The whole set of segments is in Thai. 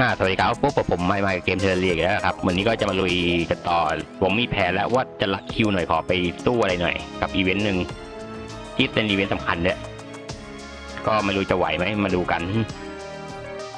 อ่าสวัสดีครับพวกผมไม่มาเกมเทเลเรียกแล้วครับ วันนี้ก็จะมาลุยกันต่อ ผมมีแผนแล้วว่าจะลักคิวหน่อยขอไปตู้อะไรหน่อย กับอีเวนต์หนึ่งที่เป็นอีเวนต์สำคัญเนี่ยก็ไม่รู้จะไหวไหมมาดูกัน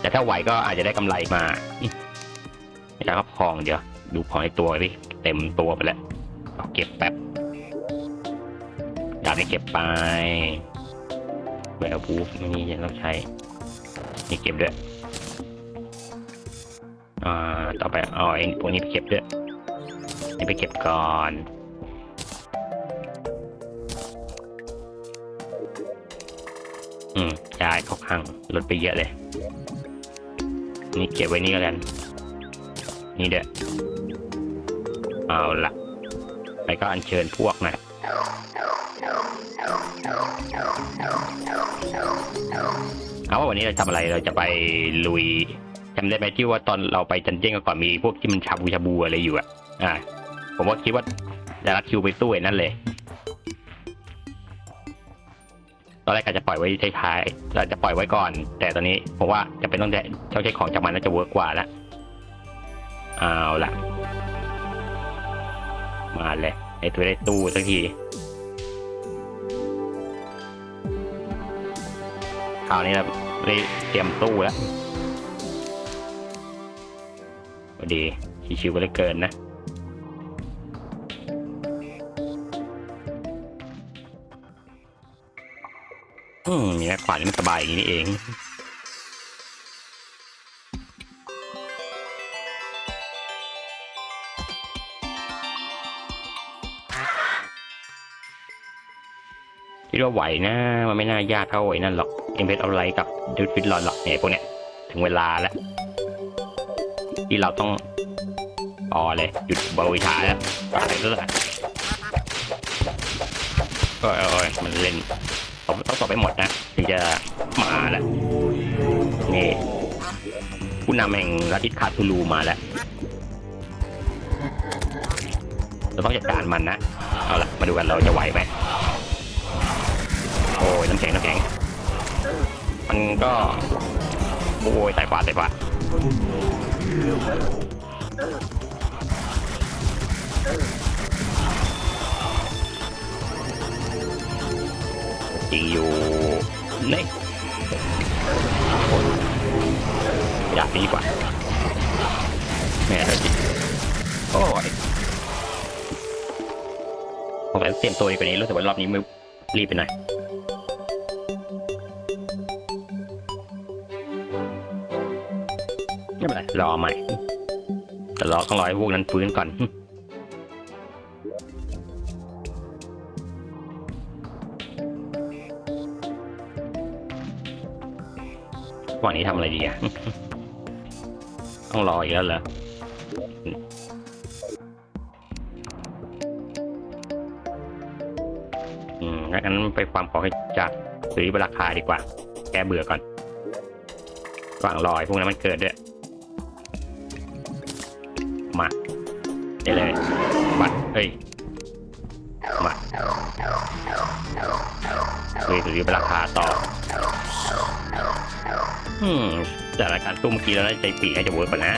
แต่ถ้าไหวก็อาจจะได้กำไรมาไม่ใช่ครับของเดี๋ยว ดูของในตัวดิเต็มตัวไปแล้วเอาเก็บแป๊บดาบนี้เก็บไปแววบูฟไม่นี่ยังต้องใช้นี่เก็บด้วย อ่าต่อไปเอาไอ้พวกนี้ไปเก็บด้วยนี่ไปเก็บก่อนอืมย้ายเข้าข้างลดไปเยอะเลย นี่เก็บไว้นี่ก็แล้วกัน นี่เด้อเอาละไปก็อัญเชิญพวกนะเอาว่าวันนี้เราทำอะไรเราจะไปลุย จำได้ไหมที่ว่าตอนเราไปจันเจ้งก่อนมีพวกที่มันชาบูชาบูอะไรอยู่อะ อ่า ผมว่าคิดว่าจะรัดคิวไปตู้ไอ้นั่นเลย ตอนแรกอาจจะปล่อยไว้ท้ายๆเราจะปล่อยไว้ก่อน แต่ตอนนี้ผมว่าจะเป็นต้องได้เช่าใช้ของจากมันน่าจะเวิร์กกว่าละเอาละมาเลยไอ้ตัวได้ตู้สักทีคราวนี้เราได้เตรียมตู้แล้ว ดีชิวๆก็เลยเกินนะอืมมีนักขวานนี่มันสบายอย่างนี้เองคิดว่าไหวนะ มันไม่น่ายากเท่าไอ้นั่นหรอกเอ็มเพเอาไรกับดูฟิตลอนหรอกเนี่ยพวกเนี้ย ถึงเวลาแล้ว ที่เราต้องพอเลยหยุดบริชาแล้วอะไรก็ได้โอ้ยโอ้ยมันเล่นผมต้องตอบไปหมดนะ ถึงจะมาแล้วนี่ผู้นำแห่งลัทธิคาทูลูมาแล้วเราต้องจัดการมันนะ เอาละมาดูกันเราจะไหวไหมโอ้ยน้ำแข็งน้ำแข็ง มันก็ โอ้ยใส่ขวาใส่ขวา จริงอยู่นี่อยากดีกว่าแม่เราจิโอ้ยผมแบบเตรียมตัวดีกว่านี้รู้สึกว่ารอบนี้ไม่รีบไปหน่อย ไม่เป็นไรรอใหม่ แต่รอต้องรอให้พวกนั้นฟื้นก่อน วันนี้ทำอะไรดีอะต้องรออีกแล้วเหรออืมงั้นไปความขอให้จากซื้อราคาดีกว่า แก้เบื่อก่อนระหว่างรอไอ้พวกนั้นมันเกิดด้วย มาได้เลยบัตรเฮ้ยมาเฮ้ยซื้อราคาต่ออืมแต่รายการตู้เมื่อกี้เราน่าจะใจปีกให้จะเวิร์กกว่านะ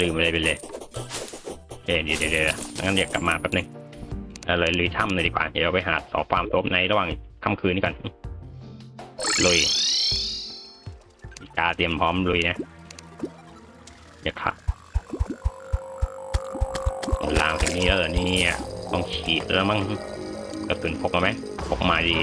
ลืมอะไรไปเลยเดี๋ยวเดี๋ยวเดี๋ยวงั้นเดี๋ยวกลับมาแป๊บนึงเราเลยลุยถ้ำเลยดีกว่า เดี๋ยวเราไปหาสอฟาร์มโซบในระหว่างค่ำคืนนี้ก่อนลุยกาเตรียมพร้อมลุยนะเดี๋ยวค่ะลางถึงนี้แล้วเหรอเนี่ยต้องฉีดแล้วมั้งกระสุนพกมาไหมพกมาดี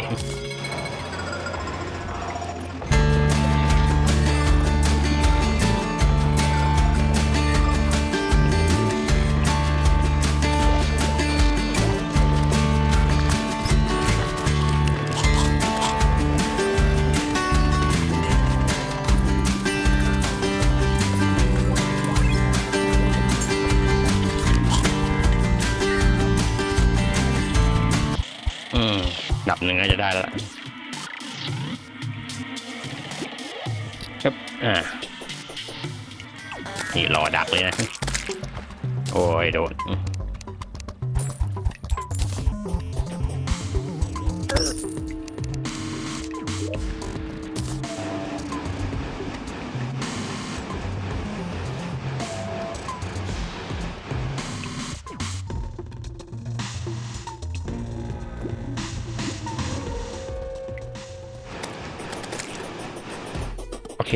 อ่า นี่รอดักเลยนะ โอ้ยโดน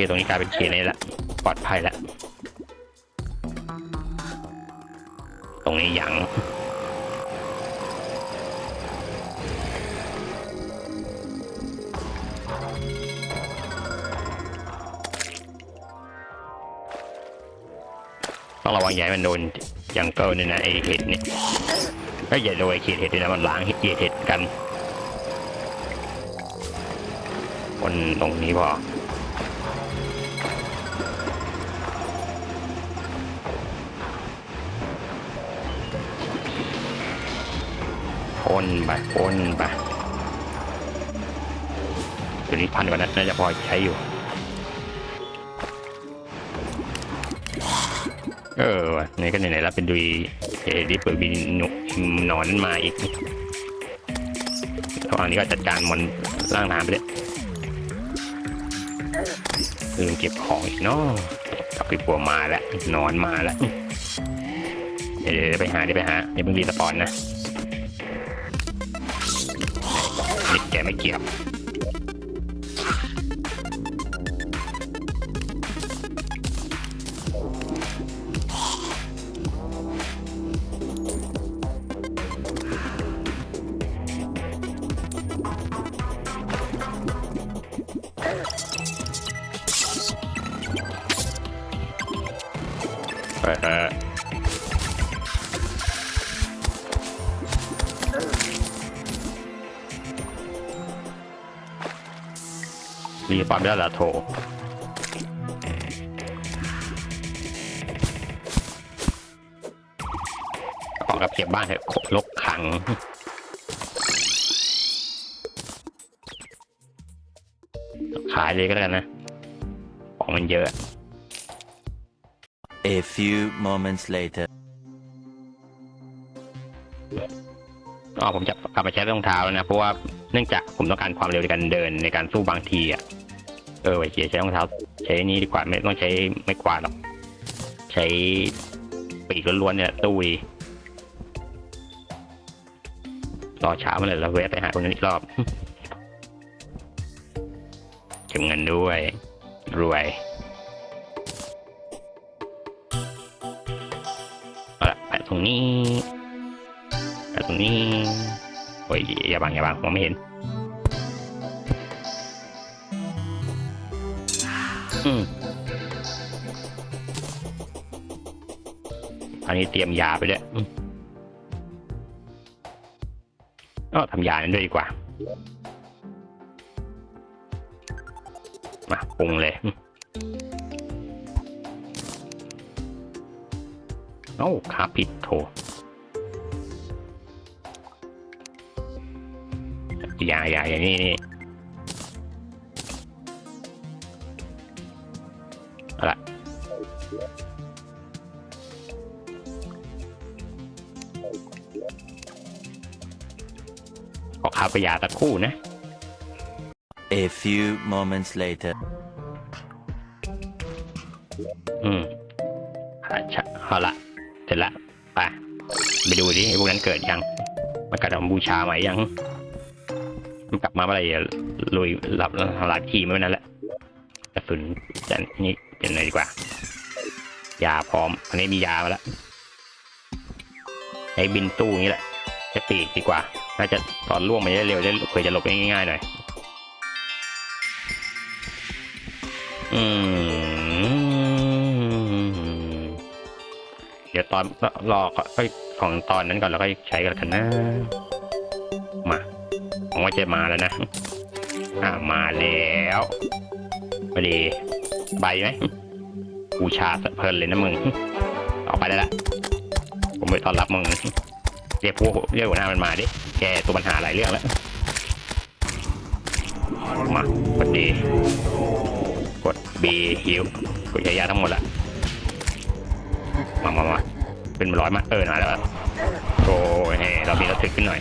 ตรงนี้กลายเป็นเขตนี้ละปลอดภัยแล้วตรงนี้ยังต้องระวังให้มันโดนยังเกิลเนี่ยนะไอเห็ดเนี่ยก็อย่าโดนไอเขตเห็ดด้วยนะมันล้างเห็ดเห็ดกัน คนตรงนี้พอ ไปพ่นไปตัวนี้พันกว่านั้นน่าจะพอใช้อยู่ เออว่ะนี่ก็ไหนๆแล้วเป็นดุยเอดิเปิดบินหนุนอนมาอีกระหว่างนี้ก็จัดการมันล่างน้ำไปเลยลืมเก็บของอีกเนาะกลับไปปัวมาแล้วนอนมาแล้วเดี๋ยวเดี๋ยวไปหาเดี๋ยวไปหาเดี๋ยวเพิ่งรีสปอนนะ นี่แก รีความได้ละโทรออกกับเก็บบ้านเถอะลกขังขายเลยก็แล้วกันนะ ของมันเยอะ A few moments later. อ๋อผมจะกลับมาใช้รองเท้าแล้วนะ เพราะว่าเนื่องจากผมต้องการความเร็วในการเดินในการสู้บางทีอะเออไว้เกียใช้รองเท้าใช้นี้ดีกว่าไม่ต้องใช้ไม่กวาดหรอก ใช้ปีกล้วนๆเนี่ยตู้ดีรอเช้ามาเลยแล้วแวะไปหาคนนั้นอีกรอบเก็บเงินด้วย รวยเอาละแปะตรงนี้แต่ตรงนี้โอ้ยอย่าบังอย่าบังมองไม่เห็น อันนี้เตรียมยาไปด้วยก็ทำยานั้นด้วยดีกว่า มาปรุงเลย เอ้าขาผิดโถยายาอย่างนี้นี่ ไปยาตะครู่นะ A few moments later. อืมอะชะเอาละเสร็จละไปไปดูดิไอ้พวกนั้นเกิดยังมันกลับมาบูชาไหมยัง มันกลับมาเมื่อไหร่อะลุยหลับแล้วหลับทีไม่นั่นแหละกระสุนจะนี่เป็นอะไรดีกว่ายาพร้อม อันนี้มียามาแล้วไอ้บินตู้อย่างนี้แหละจะปีกดีกว่า น่าจะตอนล่วงไปได้เร็วจะเผื่อจะหลบง่ายๆหน่อย อืม เดี๋ยวตอนรอของตอนนั้นก่อนแล้วก็ใช้กันกันนะ มาผมว่าจะมาแล้วนะ อ่ามาแล้วพอดีใบไหมบูชาสะเพลินเลยนะมึง ออกไปได้ละ ผมไปต้อนรับมึง เรียกพวกเรียกหัวหน้ามันมาดิ แกตัวปัญหาหลายเรื่องแล้ว มาพอดีกด B ฮิวกดยายาทั้งหมดละ มามามาเป็นร้อยมาเออมาแล้วโอ้ยเฮ้เรามีเราถึกขึ้นหน่อย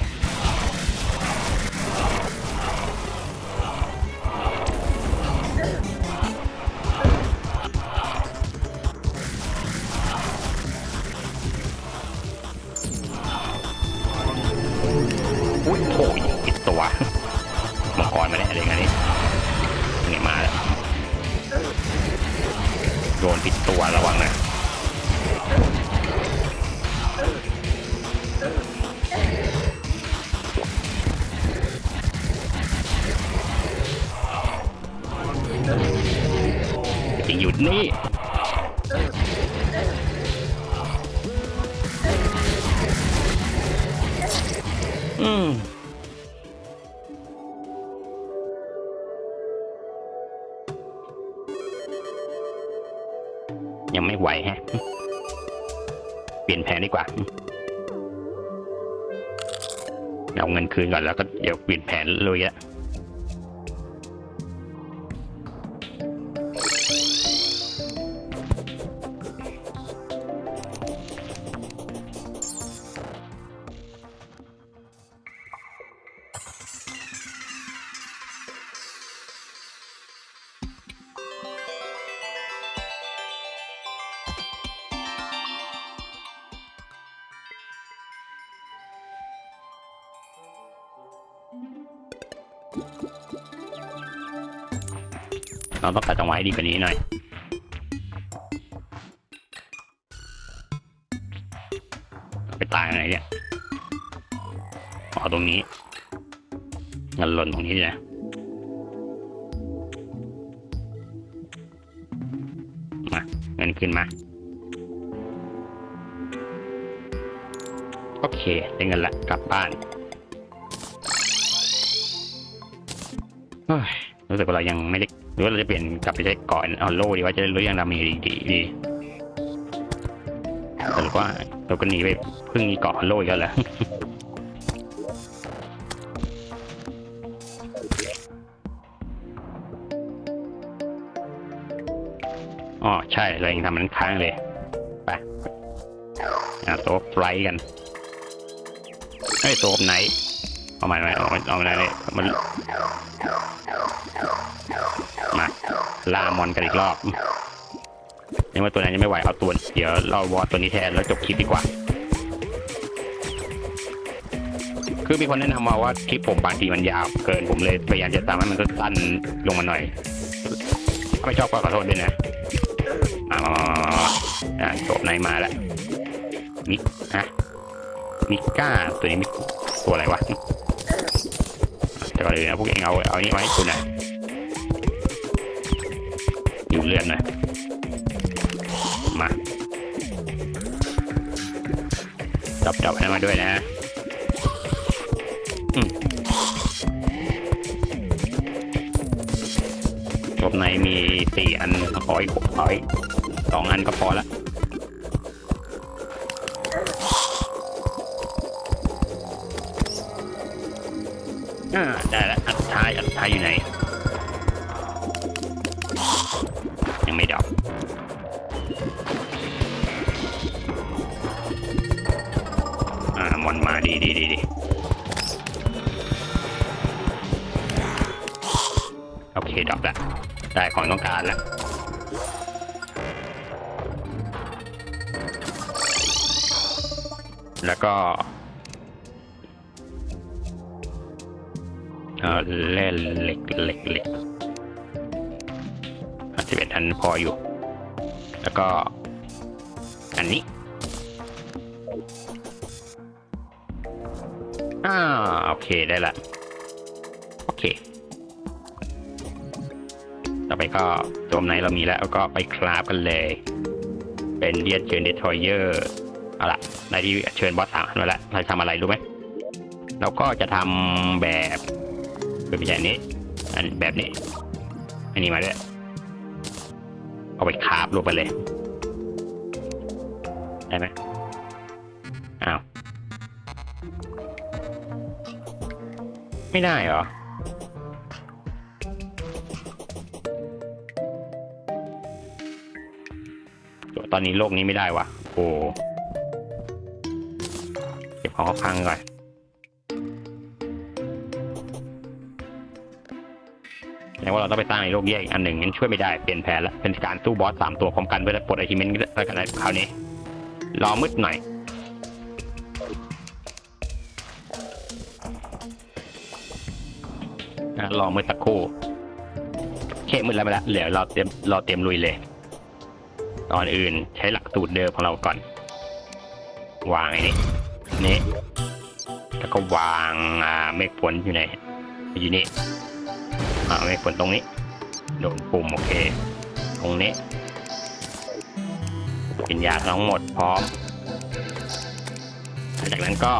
นี่อืมยังไม่ไหวฮะ เปลี่ยนแผนดีกว่า เอาเงินคืนก่อนแล้วก็เดี๋ยวเปลี่ยนแผนเลยอะ เราต้องตัดจังหวะให้ดีกว่านี้หน่อยไปตายไหนเนี่ยออตรงนี้เงินหล่นตรงนี้เลยมาเงินขึ้นมา โอเค ได้เงินละ กลับบ้านรู้สึกว่าเรายังไม่ได้ หรือว่าเราจะเปลี่ยนกลับไปใช้ก่อนเอาโล่ดีว่าจะได้รู้ยังดาเมจดีดีดีแต่ว่าเราก็หนีไปเพิ่งมีเกาะโล่อีกแล้วแหละอ๋อใช่เรายังทำมันค้างเลย ไปอะโต๊ะไฟล์กันเฮ้ยโต๊ะไหนเอามาเอามาเอามาเลยมัน ล่ามอนกันอีกรอบยังว่าตัวนั้นยังไม่ไหวเอาตัวเดี๋ยวเราวอตัวนี้แทนแล้วจบคลิปดีกว่า คือมีคนแนะนำมาว่าคลิปผมบางทีมันยาวเกินผมเลยพยายามจะทำให้มันสั้นลงมาหน่อย ถ้าไม่ชอบก็ขอโทษด้วยนะมามามามามาอ่าจบในมาแล้วมิกฮะมิก้าตัวนี้มิตัวอะไรวะแต่ก่อนอื่นนะพวกเองเอาเอานี่ไว้ให้คุณนะ เรือนหน่อย มาจับจับให้มาด้วยนะอืมจบในมีสี่อันขออีกขออีกสองอันก็พอละอ่าได้แล้วอันสุดท้ายอันสุดท้ายอยู่ไหน ได้ของต้องการแล้วแล้วก็เอ่อเล่นเหล็กเหล็กเหล็กสิบเอ็ดอันพออยู่ แล้วก็ อันนี้อ่าโอเคได้ละ โอเค ต่อไปก็ตัวไหนเรามีแล้วก็ไปคราฟกันเลย เป็นเรียนเชิญเดทรอยเยอร์เอาล่ะในที่เชิญบอสสามมาแล้วเราจะทำอะไรรู้ไหมเราก็จะทำแบบคือไม่ใช่อันนี้ อันแบบนี้ อันนี้มาด้วยเอาไปคราฟลงไปเลยได้ไหมอ้าว ไม่ได้เหรอ อนนี้โลกนี้ไม่ได้วะโอ้เก็บของเขาพังก่อนแสดงว่าเราต้องไปสร้างในโลกแยกอีกอันหนึ่งงั้นช่วยไม่ได้เปลี่ยนแผนละเป็นการสู้บอสสามตัวพร้อมกันเพื่อปลดไอทีเมนต์แล้วกันนะคราวนี้รอมืดหน่อยรอมืดสักครู่โอเคมืดแล้วไปแล้วเหลือเราเตรียมเราเตรียมลุยเลย ตอนอื่นใช้หลักสูตรเดิมของเราก่อน วางไอ้นี่นี่แล้วก็วางอ่าเมฆฝนอยู่ไหนอยู่นี่อ่าเมฆฝนตรงนี้ โดนปุ่มโอเค ตรงนี้กินยาทั้งหมดพร้อม จากนั้นก็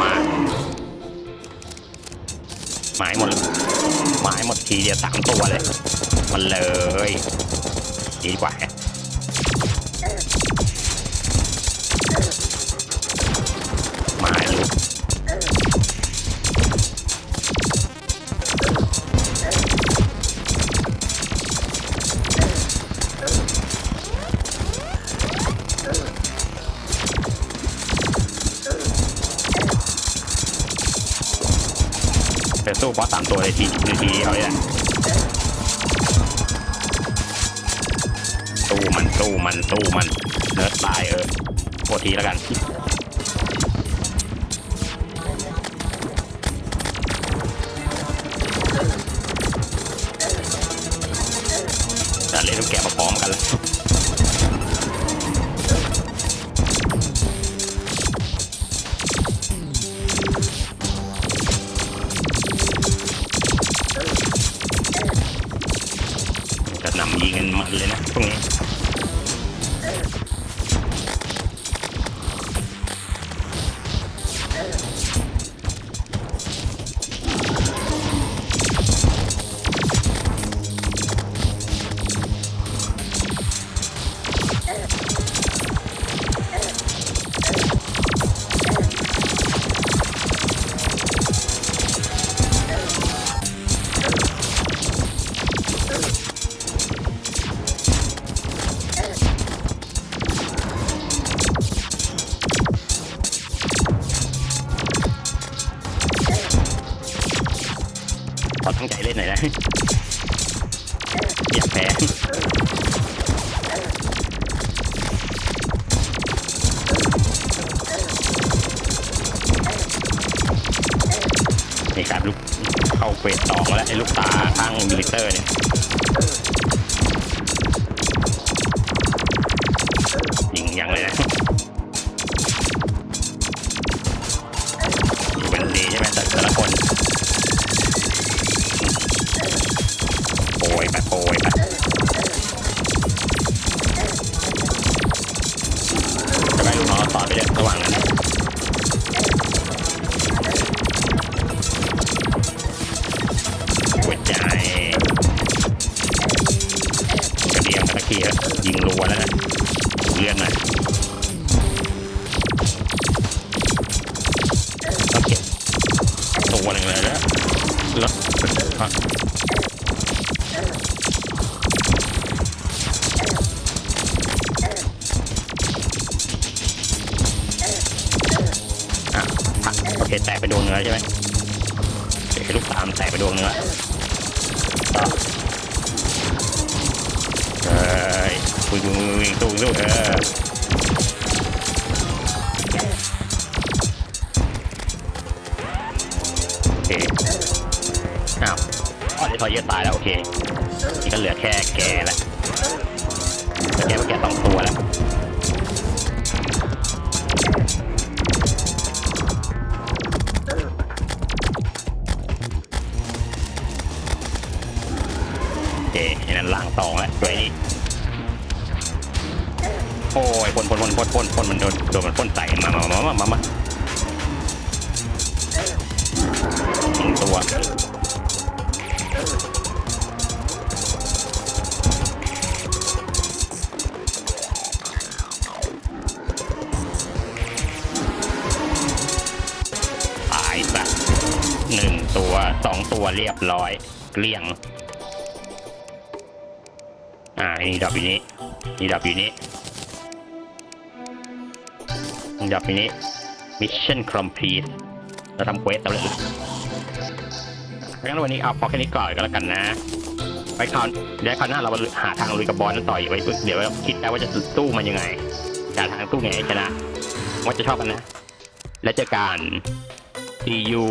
มาหมายหมดหมายหมดทีเดียวสามตัวเลย มันเลย ดีกว่าฮะมา จะสู้บอสสามตัวเลยทีทีทีเอาเลยแหละสู้มันสู้มันสู้มันเนื้อตายเออโคตรทีแล้วกันแต่เล่นทุกแกะมาพร้อมกันเลย นี่ครับลูกเข้าเฟสสองแล้วไอ้ลูกตาข้างมิลิเตอร์เนี่ยยิงยังเลยนะ ระเดียมกระตะเกียบยิงรัวแล้วนะเลื่อนหน่อยโอเคตัวหนึ่งเลยแล้วแล้วอะโอเคแตะไปดวงเนื้อใช่ไหมเดี๋ยวลูกตามแตะไปดวงเนื้อ วิ่งวิ่งวิ่งตู้ตู้เออโอเคอ้าวอ๋อเดี๋ยวพอเยอะตายแล้วโอเคนี่ก็เหลือแค่แกแล้วแกเมื่อกี้สองตัวแล้วเจนั่นล่างสองแล้วตัวนี้ โอ้ยพ่นพ่นพ่นพ่นพ่นพ่นมันโดนโดนมันพ่นใส่มามามามามามาหนึ่งตัวตายซะหนึ่งตัวสองตัวเรียบร้อยเกลี้ยง อ่านี่ดรอปอยู่นี้นี่ดรอปอยู่นี้ นี่ดรอปอยู่นี้ mission complete เราทำเควสสำเร็จงั้นวันนี้เอาพอแค่นี้ก่อนก็แล้วกันนะไปคราวเดี๋ยวคราวหน้าเราหาทางลุยกับบอลนั่นต่ออีกไว้เดี๋ยวเราคิดแล้วว่าจะสู้มันยังไงหาทางสู้ไงชนะว่าจะชอบกันนะ แล้วเจอกัน see you